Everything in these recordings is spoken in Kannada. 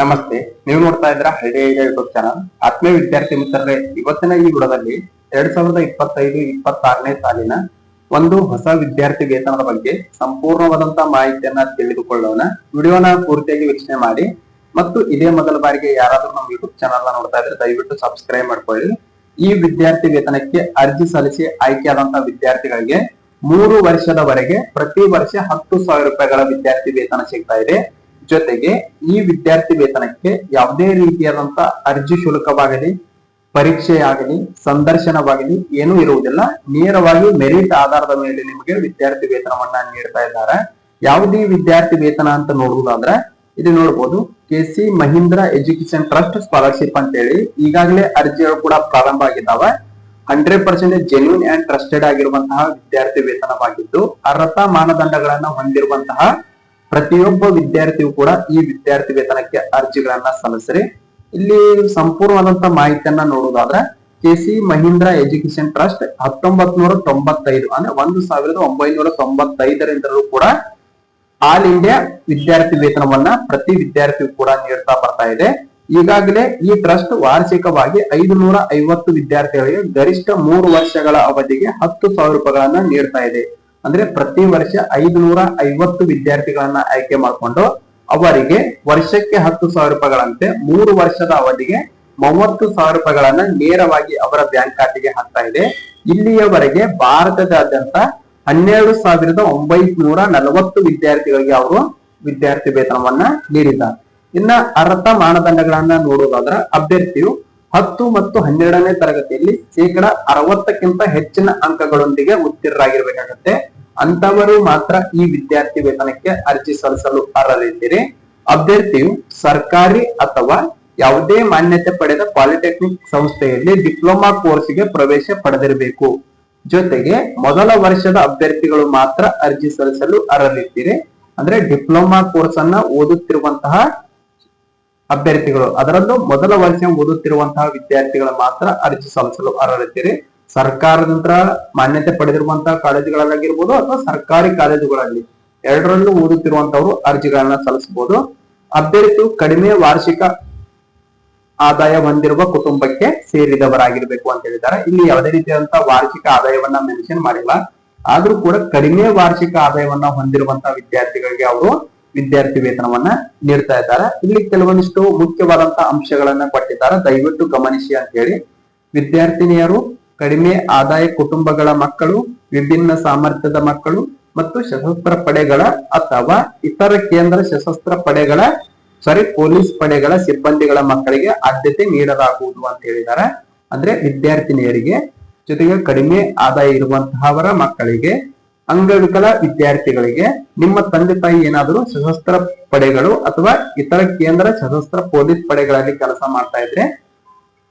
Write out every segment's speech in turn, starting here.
ನಮಸ್ತೆ, ನೀವು ನೋಡ್ತಾ ಇದ್ರ ಹಳ್ಳಿ ಯೂಟ್ಯೂಬ್ ಚಾನಲ್. ಆತ್ಮೀಯ ವಿದ್ಯಾರ್ಥಿ ಮಿತ್ರರೇ, ಇವತ್ತಿನ ಈ ಗುಡದಲ್ಲಿ ಎರಡ್ ಸಾವಿರದ ಇಪ್ಪತ್ತೈದು, ಇಪ್ಪತ್ತಾರನೇ ಸಾಲಿನ ಒಂದು ಹೊಸ ವಿದ್ಯಾರ್ಥಿ ವೇತನದ ಬಗ್ಗೆ ಸಂಪೂರ್ಣವಾದಂತಹ ಮಾಹಿತಿಯನ್ನ ತಿಳಿದುಕೊಳ್ಳೋಣ. ವಿಡಿಯೋನ ಪೂರ್ತಿಯಾಗಿ ವೀಕ್ಷಣೆ ಮಾಡಿ ಮತ್ತು ಇದೇ ಮೊದಲ ಬಾರಿಗೆ ಯಾರಾದ್ರೂ ನಮ್ಮ ಯೂಟ್ಯೂಬ್ ಚಾನಲ್ ನೋಡ್ತಾ ಇದ್ರೆ ದಯವಿಟ್ಟು ಸಬ್ಸ್ಕ್ರೈಬ್ ಮಾಡ್ಕೊಳ್ಳಿ. ಈ ವಿದ್ಯಾರ್ಥಿ ವೇತನಕ್ಕೆ ಅರ್ಜಿ ಸಲ್ಲಿಸಿ ಆಯ್ಕೆಯಾದಂತಹ ವಿದ್ಯಾರ್ಥಿಗಳಿಗೆ ಮೂರು ವರ್ಷದವರೆಗೆ ಪ್ರತಿ ವರ್ಷ ಹತ್ತು ಸಾವಿರ ರೂಪಾಯಿಗಳ ವಿದ್ಯಾರ್ಥಿ ವೇತನ ಸಿಗ್ತಾ ಇದೆ. ಜೊತೆಗೆ ಈ ವಿದ್ಯಾರ್ಥಿ ವೇತನಕ್ಕೆ ಯಾವುದೇ ರೀತಿಯಾದಂತ ಅರ್ಜಿ ಶುಲ್ಕವಾಗಲಿ, ಪರೀಕ್ಷೆಯಾಗಲಿ, ಸಂದರ್ಶನವಾಗಲಿ ಏನೂ ಇರುವುದಿಲ್ಲ. ನೇರವಾಗಿ ಮೆರಿಟ್ ಆಧಾರದ ಮೇಲೆ ನಿಮಗೆ ವಿದ್ಯಾರ್ಥಿ ವೇತನವನ್ನ ನೀಡ್ತಾ ಇದ್ದಾರೆ. ಯಾವುದೇ ವಿದ್ಯಾರ್ಥಿ ವೇತನ ಅಂತ ನೋಡುವುದಾದ್ರೆ ಇದು ನೋಡಬಹುದು K C Mahindra education trust scholarship ಅಂತ ಹೇಳಿ ಈಗಾಗಲೇ ಅರ್ಜಿಗಳು ಕೂಡ ಪ್ರಾರಂಭ ಆಗಿದ್ದಾವೆ. Hundred percent genuine and trusted ಆಗಿರುವಂತಹ ವಿದ್ಯಾರ್ಥಿ ವೇತನವಾಗಿದ್ದು ಅರ್ಹತಾ ಮಾನದಂಡಗಳನ್ನು ಹೊಂದಿರುವಂತಹ ಪ್ರತಿಯೊಬ್ಬ ವಿದ್ಯಾರ್ಥಿಯು ಕೂಡ ಈ ವಿದ್ಯಾರ್ಥಿ ವೇತನಕ್ಕೆ ಅರ್ಜಿಗಳನ್ನ ಸಲ್ಲಿಸ್ರಿ. ಇಲ್ಲಿ ಸಂಪೂರ್ಣವಾದಂತ ಮಾಹಿತಿಯನ್ನ ನೋಡುವುದಾದ್ರೆ K C Mahindra education trust ಹತ್ತೊಂಬತ್ ನೂರ ತೊಂಬತ್ತೈದು, ಅಂದ್ರೆ ಒಂದು ಸಾವಿರದ ಒಂಬೈನೂರ ತೊಂಬತ್ತೈದರಿಂದಲೂ ಕೂಡ ಆಲ್ ಇಂಡಿಯಾ ವಿದ್ಯಾರ್ಥಿ ವೇತನವನ್ನ ಪ್ರತಿ ವಿದ್ಯಾರ್ಥಿಯು ಕೂಡ ನೀಡ್ತಾ ಬರ್ತಾ ಇದೆ. ಈಗಾಗಲೇ ಈ ಟ್ರಸ್ಟ್ ವಾರ್ಷಿಕವಾಗಿ ಐದು ನೂರ ಐವತ್ತು ವಿದ್ಯಾರ್ಥಿಗಳಿಗೆ ಗರಿಷ್ಠ ಮೂರು ವರ್ಷಗಳ ಅವಧಿಗೆ ಹತ್ತು ಸಾವಿರ ರೂಪಾಯಿಗಳನ್ನ ನೀಡ್ತಾ ಇದೆ. ಅಂದ್ರೆ ಪ್ರತಿ ವರ್ಷ ಐದುನೂರ ಐವತ್ತು ವಿದ್ಯಾರ್ಥಿಗಳನ್ನ ಆಯ್ಕೆ ಮಾಡಿಕೊಂಡು ಅವರಿಗೆ ವರ್ಷಕ್ಕೆ ಹತ್ತು ಸಾವಿರ ರೂಪಾಯಿಗಳಂತೆ ಮೂರು ವರ್ಷದ ಅವಧಿಗೆ ಮೂವತ್ತು ಸಾವಿರ ರೂಪಾಯಿಗಳನ್ನ ನೇರವಾಗಿ ಅವರ ಬ್ಯಾಂಕ್ ಖಾತೆಗೆ ಹಾಕ್ತಾ ಇದೆ. ಇಲ್ಲಿಯವರೆಗೆ ಭಾರತದಾದ್ಯಂತ ಹನ್ನೆರಡು ಸಾವಿರದ ಒಂಬೈನೂರ ನಲವತ್ತು ವಿದ್ಯಾರ್ಥಿಗಳಿಗೆ ಅವರು ವಿದ್ಯಾರ್ಥಿ ವೇತನವನ್ನ ನೀಡಿದ್ದಾರೆ. ಇನ್ನ ಅರ್ಹತಾ ಮಾನದಂಡಗಳನ್ನ ನೋಡುವುದಾದ್ರ, ಅಭ್ಯರ್ಥಿಯು ಹತ್ತು ಮತ್ತು ಹನ್ನೆರಡನೇ ತರಗತಿಯಲ್ಲಿ ಶೇಕಡ ಅರವತ್ತಕ್ಕಿಂತ ಹೆಚ್ಚಿನ ಅಂಕಗಳೊಂದಿಗೆ ಉತ್ತೀರ್ಣರಾಗಿರ್ಬೇಕಾಗತ್ತೆ. ಅಂತವರು ಮಾತ್ರ ಈ ವಿದ್ಯಾರ್ಥಿ ವೇತನಕ್ಕೆ ಅರ್ಜಿ ಸಲ್ಲಿಸಲು ಅರ್ಹರಿದ್ದೀರಿ. ಅಭ್ಯರ್ಥಿಯು ಸರ್ಕಾರಿ ಅಥವಾ ಯಾವುದೇ ಮಾನ್ಯತೆ ಪಡೆದ ಪಾಲಿಟೆಕ್ನಿಕ್ ಸಂಸ್ಥೆಯಲ್ಲಿ ಡಿಪ್ಲೊಮಾ ಕೋರ್ಸ್ಗೆ ಪ್ರವೇಶ ಪಡೆದಿರಬೇಕು. ಜೊತೆಗೆ ಮೊದಲ ವರ್ಷದ ಅಭ್ಯರ್ಥಿಗಳು ಮಾತ್ರ ಅರ್ಜಿ ಸಲ್ಲಿಸಲು ಅರ್ಹರಿದ್ದೀರಿ. ಅಂದ್ರೆ ಡಿಪ್ಲೊಮಾ ಕೋರ್ಸ್ ಅನ್ನ ಓದುತ್ತಿರುವಂತಹ ಅಭ್ಯರ್ಥಿಗಳು. ಅದರಲ್ಲೂ ಮೊದಲ ವರ್ಷ ಓದುತ್ತಿರುವಂತಹ ವಿದ್ಯಾರ್ಥಿಗಳು ಮಾತ್ರ ಅರ್ಜಿ ಸಲ್ಲಿಸಲು ಅರ್ಹರಿದ್ದೀರಿ. ಸರ್ಕಾರದಿಂದ ಮಾನ್ಯತೆ ಪಡೆದಿರುವಂತಹ ಕಾಲೇಜುಗಳಲ್ಲಾಗಿರ್ಬೋದು ಅಥವಾ ಸರ್ಕಾರಿ ಕಾಲೇಜುಗಳಲ್ಲಿ ಎರಡರಲ್ಲೂ ಓದುತ್ತಿರುವಂತವರು ಅರ್ಜಿಗಳನ್ನ ಸಲ್ಲಿಸಬಹುದು. ಅಭ್ಯರ್ಥಿಯು ಕಡಿಮೆ ವಾರ್ಷಿಕ ಆದಾಯ ಹೊಂದಿರುವ ಕುಟುಂಬಕ್ಕೆ ಸೇರಿದವರಾಗಿರ್ಬೇಕು ಅಂತ ಹೇಳಿದ್ದಾರೆ. ಇಲ್ಲಿ ಯಾವುದೇ ರೀತಿಯಾದಂತಹ ವಾರ್ಷಿಕ ಆದಾಯವನ್ನ ಮೆನ್ಷನ್ ಮಾಡಿಲ್ಲ. ಆದ್ರೂ ಕೂಡ ಕಡಿಮೆ ವಾರ್ಷಿಕ ಆದಾಯವನ್ನ ಹೊಂದಿರುವಂತಹ ವಿದ್ಯಾರ್ಥಿಗಳಿಗೆ ಅವರು ವಿದ್ಯಾರ್ಥಿ ವೇತನವನ್ನ ನೀಡ್ತಾ ಇದ್ದಾರೆ. ಇಲ್ಲಿ ಕೆಲವೊಂದಿಷ್ಟು ಮುಖ್ಯವಾದಂತಹ ಅಂಶಗಳನ್ನ ಕೊಟ್ಟಿದ್ದಾರೆ. ದಯವಿಟ್ಟು ಗಮನಿಸಿ ಅಂತ ಹೇಳಿ. ವಿದ್ಯಾರ್ಥಿನಿಯರು, ಕಡಿಮೆ ಆದಾಯ ಕುಟುಂಬಗಳ ಮಕ್ಕಳು, ವಿಭಿನ್ನ ಸಾಮರ್ಥ್ಯದ ಮಕ್ಕಳು ಮತ್ತು ಸಶಸ್ತ್ರ ಪಡೆಗಳ ಅಥವಾ ಇತರ ಕೇಂದ್ರ ಸಶಸ್ತ್ರ ಪಡೆಗಳ ಸಾರಿ ಪೊಲೀಸ್ ಪಡೆಗಳ ಸಿಬ್ಬಂದಿಗಳ ಮಕ್ಕಳಿಗೆ ಆದ್ಯತೆ ನೀಡಲಾಗುವುದು ಅಂತ ಹೇಳಿದ್ದಾರೆ. ಅಂದ್ರೆ ವಿದ್ಯಾರ್ಥಿನಿಯರಿಗೆ ಜೊತೆಗೆ ಕಡಿಮೆ ಆದಾಯ ಇರುವಂತಹವರ ಮಕ್ಕಳಿಗೆ ಅಂಗವಿಕಲ ವಿದ್ಯಾರ್ಥಿಗಳಿಗೆ ನಿಮ್ಮ ತಂದೆ ತಾಯಿ ಏನಾದರೂ ಸಶಸ್ತ್ರ ಪಡೆಗಳು ಅಥವಾ ಇತರ ಕೇಂದ್ರ ಸಶಸ್ತ್ರ ಪೊಲೀಸ್ ಪಡೆಗಳಲ್ಲಿ ಕೆಲಸ ಮಾಡ್ತಾ ಇದ್ರೆ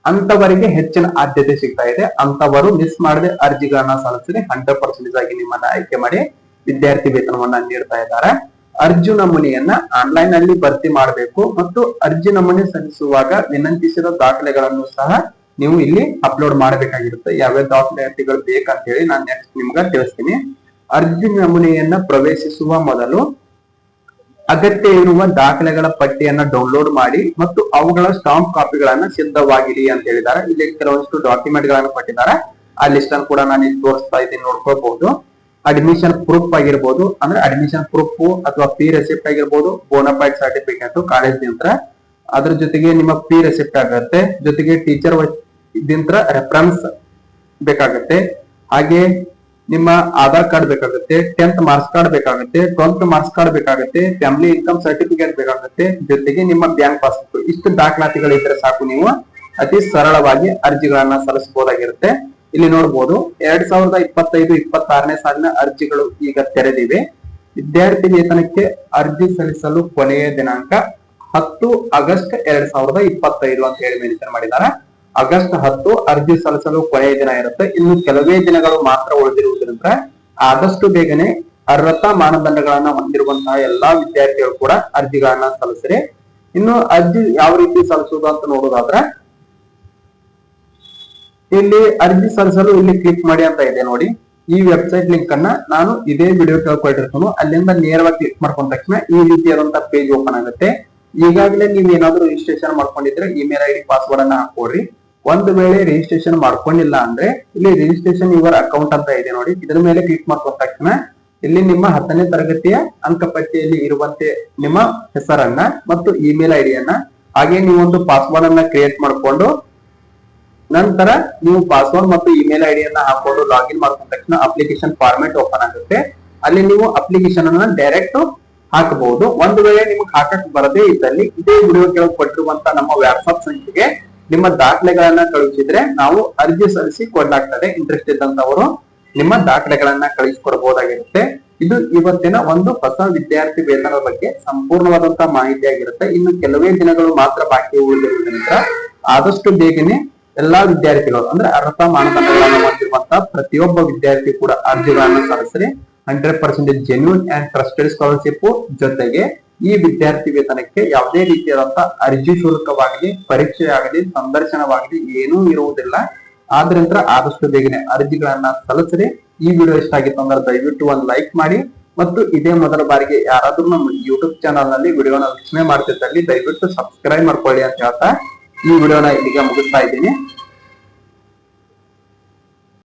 ಅಂತವರಿಗೆ ಹೆಚ್ಚಿನ ಆದ್ಯತೆ ಸಿಗ್ತಾ ಇದೆ. ಅಂತವರು ಮಿಸ್ ಮಾಡದೆ ಅರ್ಜಿಗಳನ್ನ ಸಲ್ಲಿಸಿದ್ರೆ ಹಂಡ್ರೆಡ್ ಪರ್ಸೆಂಟೇಜ್ ಆಗಿ ನಿಮ್ಮನ್ನ ಆಯ್ಕೆ ಮಾಡಿ ವಿದ್ಯಾರ್ಥಿ ವೇತನವನ್ನ ನೀಡ್ತಾ ಇದ್ದಾರೆ. ಅರ್ಜಿ ನಮೂನೆಯನ್ನ ಆನ್ಲೈನ್ ಅಲ್ಲಿ ಭರ್ತಿ ಮಾಡಬೇಕು ಮತ್ತು ಅರ್ಜಿ ನಮೂನೆ ಸಲ್ಲಿಸುವಾಗ ವಿನಂತಿಸಿದ ದಾಖಲೆಗಳನ್ನು ಸಹ ನೀವು ಇಲ್ಲಿ ಅಪ್ಲೋಡ್ ಮಾಡಬೇಕಾಗಿರುತ್ತೆ. ಯಾವ್ಯಾವ ದಾಖಲಾತಿಗಳು ಬೇಕಂತ ಹೇಳಿ ನಾನು ನೆಕ್ಸ್ಟ್ ನಿಮ್ಗೆ ತಿಳಿಸ್ತೀನಿ. ಅರ್ಜಿ ನಮೂನೆಯನ್ನ ಪ್ರವೇಶಿಸುವ ಮೊದಲು ಅಗತ್ಯ ಇರುವ ದಾಖಲೆಗಳ ಪಟ್ಟಿಯನ್ನ ಡೌನ್ಲೋಡ್ ಮಾಡಿ ಮತ್ತು ಅವುಗಳ ಸ್ಟಾಂಪ್ ಕಾಪಿಗಳನ್ನ ಸಿದ್ಧವಾಗಿರಿ ಅಂತ ಹೇಳಿದ್ದಾರೆ. ಇಲ್ಲಿ ಕೆಲವೊಂದಿಷ್ಟು ಡಾಕ್ಯುಮೆಂಟ್ ಗಳನ್ನ ಕೊಟ್ಟಿದ್ದಾರೆ. ಆ ಲಿಸ್ಟ್ ಅನ್ನು ಕೂಡ ನಾನು ಇಲ್ಲಿ ತೋರಿಸ್ತಾ ಇದ್ದೀನಿ ನೋಡ್ಕೋಬಹುದು ಅಡ್ಮಿಷನ್ ಪ್ರೂಫ್ ಆಗಿರ್ಬೋದು, ಅಂದ್ರೆ ಅಡ್ಮಿಷನ್ ಪ್ರೂಫ್ ಅಥವಾ ಪಿ ರೆಸಿಪ್ಟ್ ಆಗಿರ್ಬೋದು ಬೋನಫೈಡ್ ಸರ್ಟಿಫಿಕೇಟ್ ಕಾಲೇಜ್ ದಿಂತ್ರ. ಅದ್ರ ಜೊತೆಗೆ ನಿಮ್ಮ ಪಿ ರೆಸಿಪ್ಟ್ ಆಗುತ್ತೆ. ಜೊತೆಗೆ ಟೀಚರ್ ದಿಂತ್ರ ರೆಫರೆನ್ಸ್ ಬೇಕಾಗುತ್ತೆ. ಹಾಗೆ ನಿಮ್ಮ ಆಧಾರ್ ಕಾರ್ಡ್ ಬೇಕಾಗುತ್ತೆ ಟೆಂತ್ ಮಾರ್ಕ್ಸ್ ಕಾರ್ಡ್ ಬೇಕಾಗುತ್ತೆ ಟ್ವೆಲ್ತ್ ಮಾರ್ಕ್ಸ್ ಕಾರ್ಡ್ ಬೇಕಾಗುತ್ತೆ ಫ್ಯಾಮಿಲಿ ಇನ್ಕಮ್ ಸರ್ಟಿಫಿಕೇಟ್ ಬೇಕಾಗುತ್ತೆ, ಜೊತೆಗೆ ನಿಮ್ಮ ಬ್ಯಾಂಕ್ ಪಾಸ್ಬುಕ್ ಇಷ್ಟು ದಾಖಲಾತಿಗಳಿದ್ರೆ ಸಾಕು ನೀವು. ಅತಿ ಸರಳವಾಗಿ ಅರ್ಜಿಗಳನ್ನ ಸಲ್ಲಿಸಬಹುದಾಗಿರುತ್ತೆ. ಇಲ್ಲಿ ನೋಡಬಹುದು ಎರಡ್ ಸಾವಿರದ ಇಪ್ಪತ್ತೈದು, ಇಪ್ಪತ್ತಾರನೇ ಸಾಲಿನ ಅರ್ಜಿಗಳು ಈಗ ತೆರೆದಿವೆ. ವಿದ್ಯಾರ್ಥಿ ವೇತನಕ್ಕೆ ಅರ್ಜಿ ಸಲ್ಲಿಸಲು ಕೊನೆಯ ದಿನಾಂಕ ಹತ್ತು ಆಗಸ್ಟ್ ಎರಡ್ ಸಾವಿರದ ಇಪ್ಪತ್ತೈದು ಅಂತ ಹೇಳಿ ಮೆನ್ಷನ್ ಮಾಡಿದ್ದಾರೆ. ಆಗಸ್ಟ್ ಹತ್ತು ಅರ್ಜಿ ಸಲ್ಲಿಸಲು ಕೊನೆಯ ದಿನ ಇರುತ್ತೆ. ಇನ್ನು ಕೆಲವೇ ದಿನಗಳು ಮಾತ್ರ ಉಳಿದಿರುವುದರಿಂದ ಆದಷ್ಟು ಬೇಗನೆ ಅರ್ಹತಾ ಮಾನದಂಡಗಳನ್ನ ಹೊಂದಿರುವಂತಹ ಎಲ್ಲಾ ವಿದ್ಯಾರ್ಥಿಗಳು ಕೂಡ ಅರ್ಜಿಗಳನ್ನ ಸಲ್ಲಿಸ್ರಿ. ಇನ್ನು ಅರ್ಜಿ ಯಾವ ರೀತಿ ಸಲ್ಲಿಸುವುದು ಅಂತ ನೋಡೋದಾದ್ರೆ ಇಲ್ಲಿ ಅರ್ಜಿ ಸಲ್ಲಿಸಲು ಇಲ್ಲಿ ಕ್ಲಿಕ್ ಮಾಡಿ ಅಂತ ಇದೆ ನೋಡಿ. ಈ ವೆಬ್ಸೈಟ್ ಲಿಂಕ್ ಅನ್ನ ನಾನು ಇದೇ ವಿಡಿಯೋ ಕೇಳ್ಕೊಟ್ಟಿರ್ತಾನು. ಅಲ್ಲಿಂದ ನೇರವಾಗಿ ಕ್ಲಿಕ್ ಮಾಡ್ಕೊಂಡ ತಕ್ಷಣ ಈ ರೀತಿಯಾದಂತಹ ಪೇಜ್ ಓಪನ್ ಆಗುತ್ತೆ. ಈಗಾಗಲೇ ನೀವು ಏನಾದರೂ ರಿಜಿಸ್ಟ್ರೇಷನ್ ಮಾಡ್ಕೊಂಡಿದ್ರೆ ಇಮೇಲ್ ಐ ಡಿ ಪಾಸ್ವರ್ಡ್ ಅನ್ನ ಹಾಕೊಡ್ರಿ ಒಂದು ವೇಳೆ ರಿಜಿಸ್ಟ್ರೇಷನ್ ಮಾಡ್ಕೊಂಡಿಲ್ಲ ಅಂದ್ರೆ ಇಲ್ಲಿ ರಿಜಿಸ್ಟ್ರೇಷನ್ ಯುವರ್ ಅಕೌಂಟ್ ಅಂತ ಇದೆ ನೋಡಿ. ಇದರ ಮೇಲೆ ಕ್ಲಿಕ್ ಮಾಡ್ಕೊಂಡ ತಕ್ಷಣ ಇಲ್ಲಿ ನಿಮ್ಮ ಹತ್ತನೇ ತರಗತಿಯ ಅಂಕಪಟ್ಟಿಯಲ್ಲಿ ಇರುವಂತೆ ನಿಮ್ಮ ಹೆಸರನ್ನ ಮತ್ತು ಇಮೇಲ್ ಐಡಿಯನ್ನ ಡಿಯನ್ನ ಹಾಗೆ ನೀವು ಒಂದು ಪಾಸ್ವರ್ಡ್ ಅನ್ನ ಕ್ರಿಯೇಟ್ ಮಾಡಿಕೊಂಡು ನಂತರ ನೀವು ಪಾಸ್ವರ್ಡ್ ಮತ್ತು ಇಮೇಲ್ ಐ ಡಿಯನ್ನ ಹಾಕೊಂಡು ಲಾಗಿನ್ ಮಾಡ್ಕೊಂಡ ತಕ್ಷಣ ಅಪ್ಲಿಕೇಶನ್ ಫಾರ್ಮೆಟ್ ಓಪನ್ ಆಗುತ್ತೆ. ಅಲ್ಲಿ ನೀವು ಅಪ್ಲಿಕೇಶನ್ ಅನ್ನ ಡೈರೆಕ್ಟ್ ಹಾಕಬಹುದು. ಒಂದು ವೇಳೆ ನಿಮ್ಗೆ ಹಾಕಕ್ ಬರದೇ ಇದ್ದಲ್ಲಿ ಇದೇ ವಿಡಿಯೋ ಕೆಳಗೆ ಕೊಟ್ಟಿರುವಂತ ನಮ್ಮ ವ್ಯಾಟ್ಸಪ್ ಸಂಖ್ಯೆಗೆ ನಿಮ್ಮ ದಾಖಲೆಗಳನ್ನ ಕಳುಹಿಸಿದ್ರೆ ನಾವು ಅರ್ಜಿ ಸಲ್ಲಿಸಿ ಕೊಡಲಾಗ್ತದೆ. ಇಂಟ್ರೆಸ್ಟ್ ಇದ್ದಂತವರು ನಿಮ್ಮ ದಾಖಲೆಗಳನ್ನ ಕಳಿಸಿಕೊಡಬಹುದಾಗಿರುತ್ತೆ ಇದು ಇವತ್ತಿನ ಒಂದು ಹೊಸ ವಿದ್ಯಾರ್ಥಿ ವೇತನದ ಬಗ್ಗೆ ಸಂಪೂರ್ಣವಾದಂತಹ ಮಾಹಿತಿ ಆಗಿರುತ್ತೆ ಇನ್ನು ಕೆಲವೇ ದಿನಗಳು ಮಾತ್ರ ಬಾಕಿ ಉಳಿದಿರುವುದರಿಂದ ಆದಷ್ಟು ಬೇಗನೆ ಎಲ್ಲಾ ವಿದ್ಯಾರ್ಥಿಗಳು ಅಂದ್ರೆ ಅರ್ಹ ಮಾನದಂಡಗಳನ್ನು ಹೊಂದಿರುವಂತಹ ಪ್ರತಿಯೊಬ್ಬ ವಿದ್ಯಾರ್ಥಿ ಕೂಡ ಅರ್ಜಿಗಳನ್ನು ಸಲ್ಲಿಸ್ರಿ. Hundred percentage genuine and trusted scholarship ಜೊತೆಗೆ ಈ ವಿದ್ಯಾರ್ಥಿ ವೇತನಕ್ಕೆ ಯಾವುದೇ ರೀತಿಯಾದಂತಹ ಅರ್ಜಿ ಶುಲ್ಕವಾಗಲಿ ಪರೀಕ್ಷೆ ಆಗಲಿ ಸಂದರ್ಶನವಾಗಲಿ ಏನೂ ಇರುವುದಿಲ್ಲ. ಆದ್ರಿಂದ ಆದಷ್ಟು ಬೇಗನೆ ಅರ್ಜಿಗಳನ್ನ ಸಲ್ಲಿಸಿರಿ. ಈ ವಿಡಿಯೋ ಇಷ್ಟ ಆಗಿತ್ತು ಅಂದ್ರೆ ದಯವಿಟ್ಟು ಒಂದು ಲೈಕ್ ಮಾಡಿ ಮತ್ತು ಇದೇ ಮೊದಲ ಬಾರಿಗೆ ಯಾರಾದ್ರೂ ನಮ್ಮ ಯೂಟ್ಯೂಬ್ ಚಾನಲ್ನಲ್ಲಿ ವಿಡಿಯೋನ ವೀಕ್ಷಣೆ ಮಾಡ್ತಿದ್ದಲ್ಲಿ ದಯವಿಟ್ಟು ಸಬ್ಸ್ಕ್ರೈಬ್ ಮಾಡ್ಕೊಳ್ಳಿ ಅಂತ ಹೇಳ್ತಾ ಈ ವಿಡಿಯೋನ ಇಲ್ಲಿಗೆ ಮುಗಿಸ್ತಾ ಇದ್ದೀನಿ.